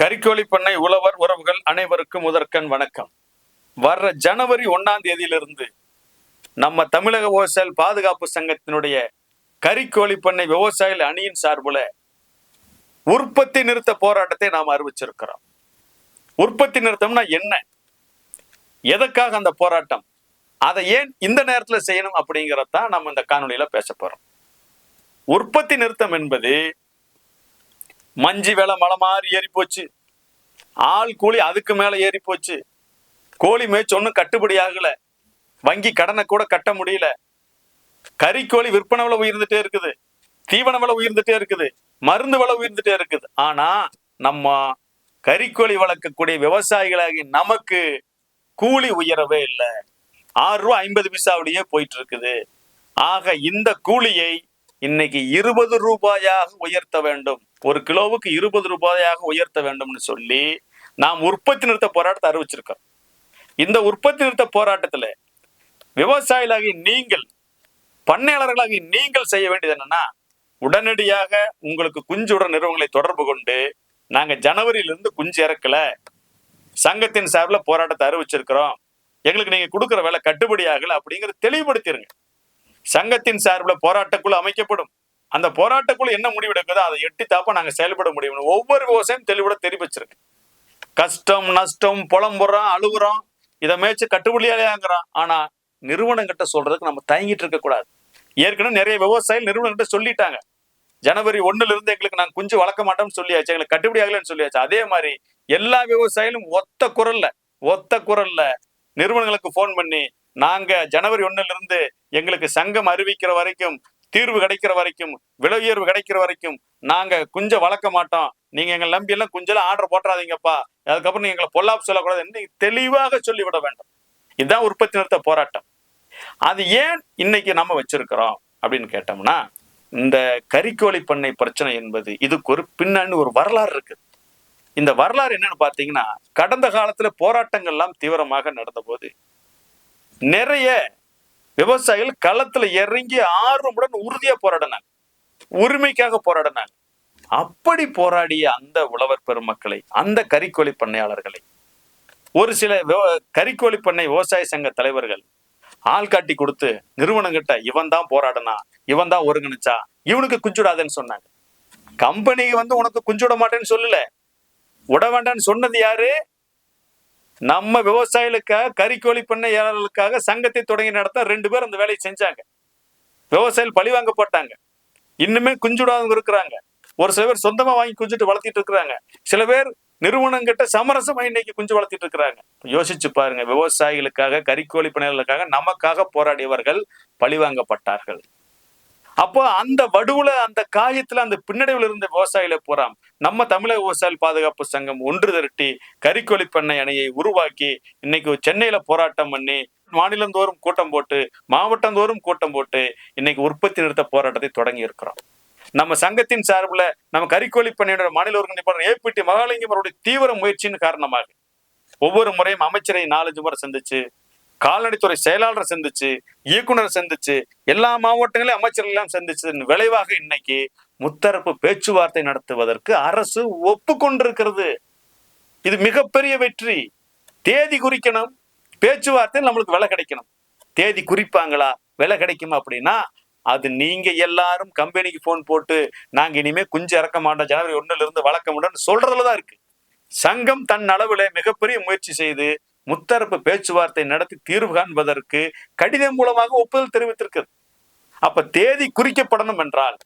கரிக்கோழி பண்ணை உழவர் உறவுகள் அனைவருக்கும் முதற்கண் வணக்கம். வர்ற ஜனவரி ஒன்னாம் தேதியிலிருந்து நம்ம தமிழக விவசாயிகள் பாதுகாப்பு சங்கத்தினுடைய கரிக்கோழி பண்ணை விவசாயிகள் அணியின் சார்புல உற்பத்தி நிறுத்த போராட்டத்தை நாம் அறிவிச்சிருக்கிறோம். உற்பத்தி நிறுத்தம்னா என்ன? எதற்காக அந்த போராட்டம்? அதை ஏன் இந்த நேரத்தில் செய்யணும் அப்படிங்கறதான் நம்ம இந்த காணொலியில பேச போறோம். உற்பத்தி நிறுத்தம் என்பது மஞ்சு விலை மலை மாறி ஏறி போச்சு ஆள் கூலி அதுக்கு மேலே ஏறி போச்சு கோழி மேய்ச்சி ஒன்றும் கட்டுப்படி ஆகலை. வங்கி கடனை கூட கட்ட முடியல. கறிக்கோழி விற்பனை விலை உயர்ந்துட்டே இருக்குது. தீவன விலை உயர்ந்துட்டே இருக்குது. மருந்து விலை உயர்ந்துட்டே இருக்குது. ஆனால் நம்ம கறிக்கோழி வளர்க்கக்கூடிய விவசாயிகளாகி நமக்கு கூலி உயரவே இல்லை. ஆறு ரூபா ஐம்பது பைசாவிலேயே போயிட்டு இருக்குது. ஆக இந்த கூலியை இன்னைக்கு இருபது ரூபாயாக உயர்த்த வேண்டும். ஒரு கிலோவுக்கு இருபது ரூபாயாக உயர்த்த வேண்டும்னு சொல்லி நாம் உற்பத்தி நிறுத்த போராட்டத்தை அறிவிச்சிருக்கோம். இந்த உற்பத்தி நிறுத்த போராட்டத்துல விவசாயிகளாகி நீங்கள் பண்ணையாளர்களாகி நீங்கள் செய்ய வேண்டியது என்னன்னா உடனடியாக உங்களுக்கு குஞ்சுட நிறுவனங்களை தொடர்பு கொண்டு நாங்க ஜனவரியிலிருந்து குஞ்சு இறக்கல. சங்கத்தின் சார்பில் போராட்டத்தை அறிவிச்சிருக்கிறோம். எங்களுக்கு நீங்க கொடுக்குற வேலை கட்டுப்படி ஆகல அப்படிங்கிறத தெளிவுபடுத்திருங்க. சங்கத்தின் சார்பில் போராட்டக்குழு அமைக்கப்படும். அந்த போராட்டக்குழு என்ன முடிவெடுக்குதோ அதை எட்டி தாப்ப நாங்க செயல்பட முடியும். ஒவ்வொரு விவசாயம் தெளிவிட தெரிவிச்சிருக்கு. கஷ்டம் நஷ்டம் புலம்புறோம் அழுகுறோம் இதை மேய்ச்சி கட்டுப்படியாங்கிறோம் ஆனா நிறுவனங்கிட்ட சொல்றதுக்கு நம்ம தயங்கிட்டு இருக்கக்கூடாது ஏற்கனவே நிறைய விவசாயிகள் நிறுவனங்கிட்ட சொல்லிட்டாங்க. ஜனவரி ஒண்ணுல இருந்து எங்களுக்கு நாங்கள் குஞ்சு வளர்க்க மாட்டோம்னு சொல்லியாச்சு எங்களுக்கு கட்டுப்படி ஆகலன்னு சொல்லியாச்சு. அதே மாதிரி எல்லா விவசாயிகளும் ஒத்த குரல்ல ஒத்த குரல்ல நிறுவனங்களுக்கு ஃபோன் பண்ணி நாங்க ஜனவரி ஒண்ணுல இருந்து எங்களுக்கு சங்கம் அறிவிக்கிற வரைக்கும் தீர்வு கிடைக்கிற வரைக்கும் விலை உயர்வு கிடைக்கிற வரைக்கும் நாங்க குஞ்ச வளர்க்க மாட்டோம். நீங்க எங்களை நம்பி எல்லாம் குஞ்செல்லாம் ஆர்டர் போட்டுறாதீங்கப்பா. அதுக்கப்புறம் நீங்க எங்களை பொல்லாப்பு சொல்லக்கூடாது என்று தெளிவாக சொல்லிவிட வேண்டும். இதுதான் உற்பத்தி நிறுத்த போராட்டம். அது ஏன் இன்னைக்கு நம்ம வச்சிருக்கிறோம் அப்படின்னு கேட்டோம்னா இந்த கறிக்கோழி பண்ணை பிரச்சனை என்பது இதுக்கு ஒரு பின்னணி ஒரு வரலாறு இருக்கு. இந்த வரலாறு என்னன்னு பாத்தீங்கன்னா கடந்த காலத்துல போராட்டங்கள் எல்லாம் தீவிரமாக நடந்த போது நிறைய விவசாயிகள் களத்துல இறங்கி ஆர்வமுடன் உறுதியா போராடினாங்க. உரிமைக்காக போராடினாங்க. அப்படி போராடிய அந்த உழவர் பெருமக்களை அந்த கறிக்கோழி பண்ணையாளர்களை ஒரு சில கறிக்கோழி பண்ணை விவசாய சங்க தலைவர்கள் ஆள் காட்டி கொடுத்து நிறுவனங்கிட்ட இவன் தான் போராடினா இவன் தான் ஒருங்கிணைச்சா இவனுக்கு குஞ்சுடாதேன்னு சொன்னாங்க. கம்பெனி வந்து உனக்கு குஞ்சுட மாட்டேன்னு சொல்லல. விட வேண்டாம்னு சொன்னது யாரு? நம்ம விவசாயிகளுக்காக கறிக்கோழி பண்ணையாளர்களுக்காக சங்கத்தை தொடங்கி நடத்த ரெண்டு பேர் அந்த வேலையை செஞ்சாங்க. விவசாயிகள் பழி வாங்கப்பட்டாங்க இன்னுமே குஞ்சுடாதவங்க இருக்கிறாங்க. ஒரு சில பேர் சொந்தமா வாங்கி குஞ்சுட்டு வளர்த்திட்டு இருக்கிறாங்க. சில பேர் நிறுவனங்கிட்ட சமரசமா இன்னைக்கு குஞ்சு வளர்த்திட்டு இருக்கிறாங்க. யோசிச்சு பாருங்க விவசாயிகளுக்காக கறிக்கோழி பணியாளர்களுக்காக நமக்காக போராடியவர்கள் பழிவாங்கப்பட்டார்கள் அப்போ அந்த வடுவுல அந்த காயத்துல அந்த பின்னடைவுல இருந்த விவசாயில போறான் நம்ம தமிழக விவசாய பாதுகாப்பு சங்கம் ஒன்று திரட்டி கறிக்கோழி பண்ணை அணையை உருவாக்கி இன்னைக்கு சென்னையில போராட்டம் பண்ணி மாநிலந்தோறும் கூட்டம் போட்டு மாவட்டந்தோறும் கூட்டம் போட்டு இன்னைக்கு உற்பத்தி நிறுத்த போராட்டத்தை தொடங்கி இருக்கிறோம். நம்ம சங்கத்தின் சார்பில் நம்ம கறிக்கோழி பண்ணையோட மாநில ஒருங்கிணைப்பாளர் ஏபிடி மகாலிங்கம் அவருடைய தீவிர முயற்சியின் காரணமாக ஒவ்வொரு முறையும் அமைச்சரை நாலஞ்சு முறை சந்திச்சு கால்நடைத்துறை செயலாளரை சந்திச்சு இயக்குனர் சந்திச்சு எல்லா மாவட்டங்களையும் அமைச்சர்கள் எல்லாம் சந்திச்சதன் விளைவாக இன்னைக்கு முத்தரப்பு பேச்சுவார்த்தை நடத்துவதற்கு அரசு ஒப்புக்கொண்டிருக்கிறது. இது மிகப்பெரிய வெற்றி. தேதி குறிக்கணும். பேச்சுவார்த்தை நம்மளுக்கு விலை கிடைக்கணும். தேதி குறிப்பாங்களா? விலை கிடைக்குமா அப்படின்னா அது நீங்க எல்லாரும் கம்பெனிக்கு போன் போட்டு நாங்க இனிமே குஞ்சு இறக்க மாட்டோம். ஜனவரி ஒன்னுல இருந்து வளர்க்க முடியும்னு சொல்றதுல தான் இருக்கு. சங்கம் தன் அளவுல மிகப்பெரிய முயற்சி செய்து முத்தரப்பு பேச்சுவார்த்தை நடத்தி தீர்வு காண்பதற்கு கடிதம் மூலமாக ஒப்புதல் தெரிவித்திருக்கிறது. அப்ப தேதி குறிக்கப்படணும் என்றால்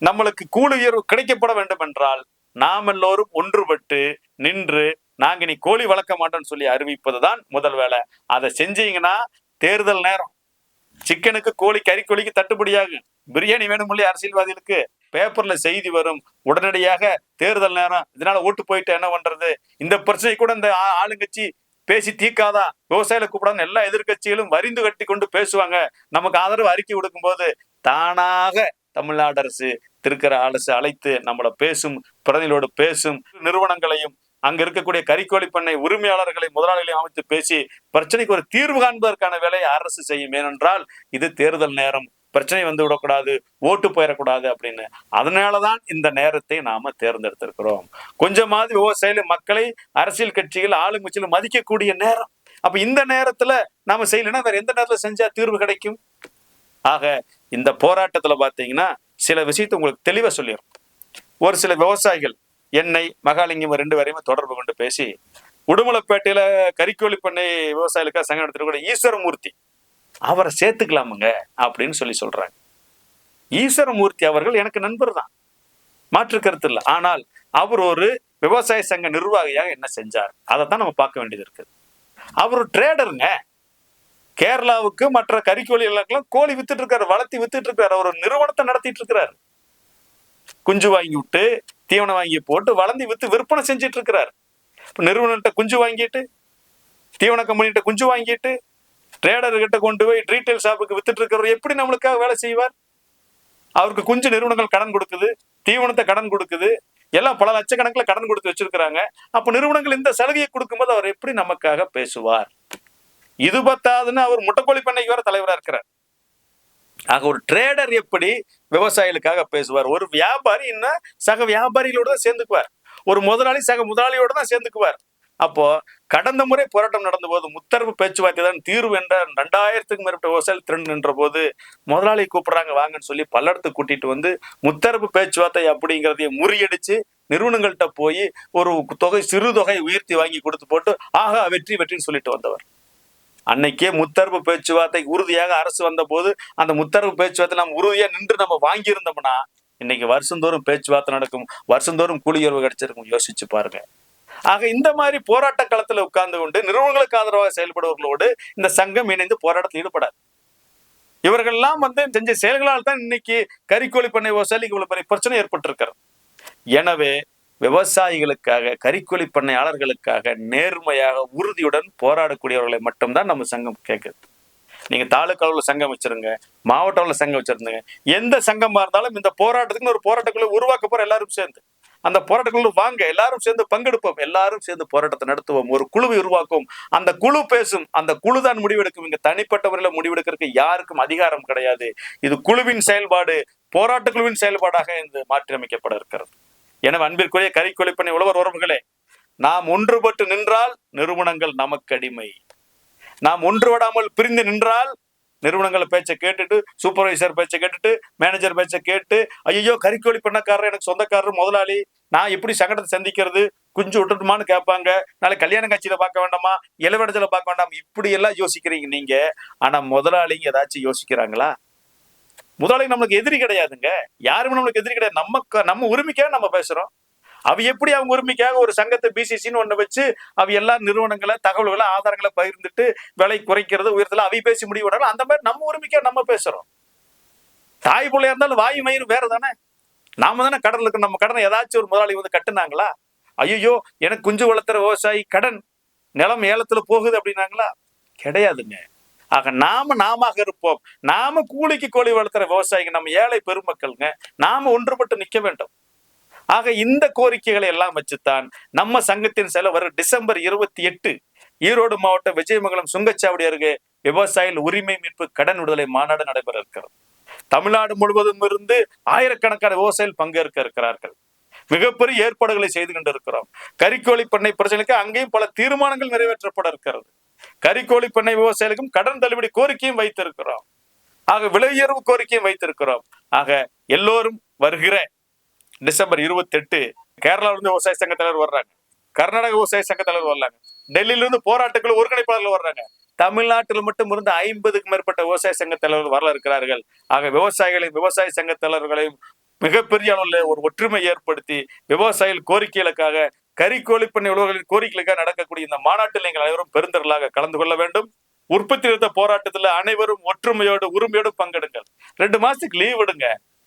நம்மளுக்கு கூலி உயர்வு கிடைக்கப்பட வேண்டும் என்றால் நாம் எல்லோரும் ஒன்றுபட்டு நின்று நாங்க நீ கோழி வளர்க்க மாட்டோம்னு சொல்லி அறிவிப்பதுதான் முதல் வேலை. அதை செஞ்சீங்கன்னா தேர்தல் நேரம். சிக்கனுக்கு கோழி கறிக்கோழிக்கு தட்டுப்படியாகும் பிரியாணி வேணும் இல்லையா அரசியல்வாதிகளுக்கு? பேப்பர்ல செய்தி வரும். உடனடியாக தேர்தல் நேரம். இதனால ஓட்டு போயிட்டு என்ன பண்றது? இந்த பிரச்சனை கூட இந்த ஆளுங்கட்சி பேசி தீர்க்காதா? விவசாயிகளை கூப்பிடாம எல்லா எதிர்க்கட்சிகளும் வரிந்து கட்டி கொண்டு பேசுவாங்க. நமக்கு ஆதரவு அறிக்கை கொடுக்கும் போது தானாக தமிழ்நாடு அரசு திருக்கிற அரசு அழைத்து நம்மள பேசும் பிரதிநிதியோடு பேசும் நிறுவனங்களையும் அங்க இருக்கக்கூடிய கறிக்கோழி பண்ணை உரிமையாளர்களை முதலாளிகளையும் அமைத்து பேசி பிரச்சனைக்கு ஒரு தீர்வு காண்பதற்கான வேலையை அரசு செய்யும். ஏனென்றால் இது தேர்தல் நேரம். பிரச்சனை வந்து விடக்கூடாது ஓட்டு போயிடக்கூடாது அப்படின்னு. அதனாலதான் இந்த நேரத்தை நாம தேர்ந்தெடுத்திருக்கிறோம். கொஞ்சமாவது விவசாயில மக்களை அரசியல் கட்சிகள் ஆளுங்கட்சியில் மதிக்கக்கூடிய நேரம். அப்ப இந்த நேரத்துல நாம செய்யலைன்னா வேற எந்த நேரத்துல செஞ்சா தீர்வு கிடைக்கும்? ஆக இந்த போராட்டத்துல பாத்தீங்கன்னா சில விஷயத்தை உங்களுக்கு தெளிவா சொல்லிடும் ஒரு சில விவசாயிகள் என்னை மகாலிங்கம் ரெண்டு பேரையுமே தொடர்பு கொண்டு பேசி உடுமலைப்பேட்டையில கறிக்கோழி பண்ணை விவசாயிகளுக்காக சங்கம் நடத்திட்டு கூட ஈஸ்வரமூர்த்தி அவரை சேர்த்துக்கலாமுங்க அப்படின்னு சொல்லி சொல்றாங்க. ஈஸ்வரமூர்த்தி அவர்கள் எனக்கு நண்பர் தான். மாற்று கருத்து இல்லை. ஆனால் அவர் ஒரு விவசாய சங்க நிர்வாகியாக என்ன செஞ்சார்? அதை தான் நம்ம பார்க்க வேண்டியது இருக்குது அவர் ட்ரேடருங்க கேரளாவுக்கு மற்ற கறிக்கோழிகளுக்கெல்லாம் கோழி வித்துட்டு இருக்காரு வளர்த்தி வித்துட்டு இருக்காரு. அவர் நிறுவனத்தை நடத்திட்டு இருக்கிறார் குஞ்சு வாங்கி விட்டு தீவனம் வாங்கி போட்டு வளர்ந்து வித்து விற்பனை செஞ்சிட்டு இருக்கிறார் நிறுவனத்தை குஞ்சு வாங்கிட்டு தீவன கம்பெனிகிட்ட குஞ்சு வாங்கிட்டு ட்ரேடர்கிட்ட கொண்டு போய் ரீட்டைல் ஷாப்புக்கு வித்துட்டு இருக்கிறவர் எப்படி நம்மளுக்காக வேலை செய்வார்? அவருக்கு குஞ்சு நிறுவனங்கள் கடன் கொடுக்குது தீவனத்தை கடன் கொடுக்குது எல்லாம் பல லட்சக்கணக்கில் கடன் கொடுத்து வச்சிருக்கிறாங்க. அப்ப நிறுவனங்கள் இந்த சலுகையை கொடுக்கும்போது அவர் எப்படி நமக்காக பேசுவார்? இது பத்தாதுன்னு அவர் முட்டைக்கோழி பண்ணைக்கு வேற தலைவரா இருக்கிறார். ஆக ஒரு ட்ரேடர் எப்படி விவசாயிகளுக்காக பேசுவார்? ஒரு வியாபாரி இன்னும் சக வியாபாரிகளோட தான் சேர்ந்துக்குவார். ஒரு முதலாளி சக முதலாளியோட தான் சேர்ந்துக்குவார். அப்போ கடந்த முறை போராட்டம் நடந்த போது முத்தரப்பு பேச்சுவார்த்தை தான் தீர்வு என்ற ரெண்டாயிரத்துக்கும் மேற்பட்ட விவசாயிகள் திரண்டு நின்ற போது முதலாளி கூப்பிடுறாங்க வாங்கன்னு சொல்லி பல்லடத்துக்கு கூட்டிட்டு வந்து முத்தரப்பு பேச்சுவார்த்தை அப்படிங்கிறதையும் முறியடிச்சு நிறுவனங்கள்கிட்ட போய் ஒரு தொகை சிறு தொகை உயர்த்தி வாங்கி கொடுத்து போட்டு ஆகா வெற்றி வெற்றின்னு சொல்லிட்டு வந்தவர். அன்னைக்கே முத்தரப்பு பேச்சுவார்த்தை உறுதியாக அரசு வந்த போது அந்த முத்தரப்பு பேச்சுவார்த்தை நம்ம உறுதியாக நின்று நம்ம வாங்கியிருந்தோம்னா இன்னைக்கு வருஷந்தோறும் பேச்சுவார்த்தை நடக்கும் வருஷந்தோறும் கூலி உயர்வு கிடைச்சிருக்கும். யோசிச்சு பாருங்க. ஆக இந்த மாதிரி போராட்ட களத்துல உட்கார்ந்து கொண்டு நிறுவனங்களுக்கு ஆதரவாக செயல்படுவர்களோடு இந்த சங்கம் இணைந்து போராட்டத்தில் ஈடுபடாது. இவர்கள்லாம் வந்து செஞ்ச செயல்களால் தான் இன்னைக்கு கறிக்கோழி பண்ணை விவசாயிக்கு இவ்வளவு பெரிய பிரச்சனை ஏற்பட்டிருக்கிறது. எனவே விவசாயிகளுக்காக கறிக்கோழி பண்ணையாளர்களுக்காக நேர்மையாக உறுதியுடன் போராடக்கூடியவர்களை மட்டும்தான் நம்ம சங்கம் கேட்குது. நீங்க தாலுக்கா சங்கம் வச்சிருங்க மாவட்ட சங்கம் வச்சிருந்தீங்க எந்த சங்கமா இருந்தாலும் இந்த போராட்டத்துக்குன்னு ஒரு போராட்டக்குள்ள உருவாக்க போற எல்லாரும் சேர்ந்து அந்த போராட்டக்குள்ள வாங்க எல்லாரும் சேர்ந்து பங்கெடுப்போம் எல்லாரும் சேர்ந்து போராட்டத்தை நடத்துவோம் ஒரு குழுவை உருவாக்கும். அந்த குழு பேசும் அந்த குழு தான் முடிவெடுக்கும். இங்க தனிப்பட்டவர்களை முடிவெடுக்கிறதுக்கு யாருக்கும் அதிகாரம் கிடையாது. இது குழுவின் செயல்பாடு போராட்ட குழுவின் செயல்பாடாக இது மாற்றியமைக்கப்பட இருக்கிறது. எனவே அன்பிற்குரிய கறிக்கொலை உழவர் உறவுகளே நாம் ஒன்றுபட்டு நின்றால் நிறுவனங்கள் நமக்கு அடிமை. நாம் ஒன்றுபடாமல் பிரிந்து நின்றால் நிறுவனங்கள் பேச்சை கேட்டுட்டு சூப்பர்வைசர் பேச்சை கேட்டுட்டு மேனேஜர் பேச்சை கேட்டு ஐயோ கறிக்கோழி பண்ணக்காரர் எனக்கு சொந்தக்காரர் முதலாளி நான் எப்படி சங்கடத்தை சந்திக்கிறது? குஞ்சு விட்டுட்டுமான்னு கேட்பாங்க. நாளைக்கு கல்யாண காட்சியில பார்க்க வேண்டாமா? இளவடத்துல பார்க்க வேண்டாம்? இப்படி எல்லாம் யோசிக்கிறீங்க நீங்க. ஆனா முதலாளிங்க ஏதாச்சும் யோசிக்கிறாங்களா? முதலாளி நம்மளுக்கு எதிரி கிடையாதுங்க. யாருமே நம்மளுக்கு எதிரி கிடையாது. நம்ம நம்ம உரிமைக்காக நம்ம பேசுறோம். அவ எப்படி அவங்க உரிமைக்காக ஒரு சங்கத்தை பிசிசின்னு ஒண்ணு வச்சு அவ எல்லா நிறுவனங்களை தகவல்களை ஆதாரங்களை பகிர்ந்துட்டு விலை குறைக்கிறது உயர்த்தல அவை பேசி முடிவு அந்த மாதிரி நம்ம உரிமைக்காக நம்ம பேசுறோம். தாய் பிள்ளையா இருந்தாலும் வாயு மயிறு வேற தானே நாம தானே கடலுக்கு இருக்கு நம்ம கடனை ஏதாச்சும் ஒரு முதலாளி வந்து கட்டுனாங்களா? ஐயோ எனக்கு குஞ்சு வளர்த்துற விவசாயி கடன் நிலம் ஏலத்துல போகுது அப்படின்னாங்களா? கிடையாதுங்க. ஆக நாம நாம இருப்போம். நாம கூலிக்கு கோழி வளர்த்துற விவசாயிங்க நம்ம ஏழை பெருமக்கள்ங்க நாம ஒன்றுபட்டு நிக்க வேண்டும். ஆக இந்த கோரிக்கைகளை எல்லாம் வச்சுத்தான் நம்ம சங்கத்தின் செலவர் டிசம்பர் இருபத்தி எட்டு ஈரோடு மாவட்டம் விஜயமங்கலம் சுங்கச்சாவடி அருகே விவசாயிகள் உரிமை மீட்பு கடன் விடுதலை மாநாடு நடைபெற இருக்கிறது தமிழ்நாடு முழுவதும் இருந்து ஆயிரக்கணக்கான விவசாயிகள் பங்கேற்க இருக்கிறார்கள். மிகப்பெரிய ஏற்பாடுகளை செய்து கொண்டிருக்கிறோம். கறிக்கோழி பண்ணை பிரச்சனைக்கு அங்கேயும் பல தீர்மானங்கள் நிறைவேற்றப்பட இருக்கிறது. கறிக்கோழி பண்ணை விவசாயிகளுக்கும் கடன் தள்ளுபடி கோரிக்கையும் வைத்திருக்கிறோம். ஆக விலை உயர்வு கோரிக்கையும் வைத்திருக்கிறோம். ஆக எல்லோரும் வருகிற டிசம்பர் இருபத்தி எட்டு கேரளாவில இருந்து விவசாய சங்க தலைவர் வர்றாங்க. கர்நாடக விவசாய சங்க தலைவர் வர்றாங்க. டெல்லியிலிருந்து போராட்டங்கள் ஒருங்கிணைப்பாளர்கள் வர்றாங்க. தமிழ்நாட்டில் மட்டும் இருந்து ஐம்பதுக்கும் மேற்பட்ட விவசாய சங்க தலைவர்கள் வரல இருக்கிறார்கள். ஆக விவசாயிகளையும் விவசாய சங்க தலைவர்களையும் மிகப்பெரிய அளவில் ஒரு ஒற்றுமை ஏற்படுத்தி விவசாயிகள் கோரிக்கைகளுக்காக கறிக்கோழி பண்ணை உழவர்களின் கோரிக்கைகளுக்காக நடக்கக்கூடிய இந்த மாநாட்டில் நீங்கள் அனைவரும் பெருந்தர்களாக கலந்து கொள்ள வேண்டும். உற்பத்தி நிறுத்த போராட்டத்தில் அனைவரும் ஒற்றுமையோடு உரிமையோடு பங்கெடுங்கள். ரெண்டு மாசத்துக்கு லீவ் எடுங்க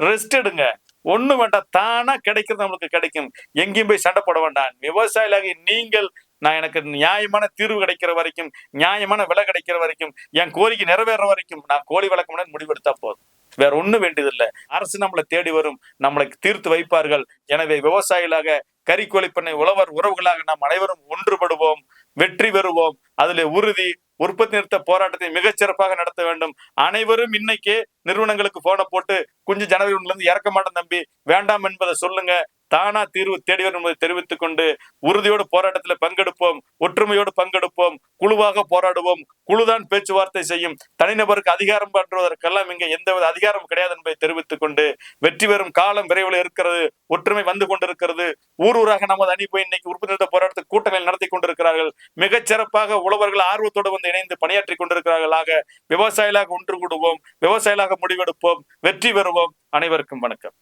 ரெஸ்ட் எடுங்க. ஒண்ணு வேண்டாம் தானா கிடைக்கிறது நம்மளுக்கு கிடைக்கும். எங்கேயும் போய் சண்டை போட வேண்டாம். விவசாயிகளாக நீங்கள் நான் எனக்கு நியாயமான தீர்வு கிடைக்கிற வரைக்கும் நியாயமான விலை கிடைக்கிற வரைக்கும் என் கோரிக்கை நிறைவேற வரைக்கும் நான் கோழி வளர்க்க முடிவெடுத்தா போதும். வேற ஒண்ணும் வேண்டியதில்லை. அரசு நம்மளை தேடி வரும் நம்மளை தீர்த்து வைப்பார்கள். எனவே விவசாயிகளாக கறிக்கோழி பண்ணை உழவர் உறவுகளாக நாம் அனைவரும் ஒன்றுபடுவோம். வெற்றி பெறுவோம். அதிலே உறுதி உற்பத்தி நிறுத்த போராட்டத்தை மிகச்சிறப்பாக நடத்த வேண்டும். அனைவரும் இன்னைக்கே நிறுவனங்களுக்கு போனை போட்டு குஞ்சு ஜனவரி ஒண்ணுல இருந்து இறக்க மாட்டேன் தம்பி வேண்டாம் என்பதை சொல்லுங்க. தானா தீர்வு தேடி வரும் என்பதை தெரிவித்துக் கொண்டு உறுதியோடு போராட்டத்தில் பங்கெடுப்போம் ஒற்றுமையோடு பங்கெடுப்போம் குழுவாக போராடுவோம். குழுதான் பேச்சுவார்த்தை செய்யும். தனிநபருக்கு அதிகாரம் பற்றுவதற்கெல்லாம் இங்க எந்தவித அதிகாரம் கிடையாது என்பதை தெரிவித்துக் கொண்டு வெற்றி பெறும் காலம் விரைவில் இருக்கிறது. ஒற்றுமை வந்து கொண்டிருக்கிறது. ஊர் ஊராக நமது அணி போய் இன்னைக்கு உற்பத்தி நிறுத்த பணிகள் நடத்தி கொண்டிருக்கிறார்கள். மிகச் சிறப்பாக உழவர்கள் ஆர்வத்தோடு வந்து இணைந்து பணியாற்றி கொண்டிருக்கிறார்களாக விவசாயிகளாக ஒன்று கூடுவோம் விவசாயிகளாக முடிவெடுப்போம் வெற்றி பெறுவோம். அனைவருக்கும் வணக்கம்.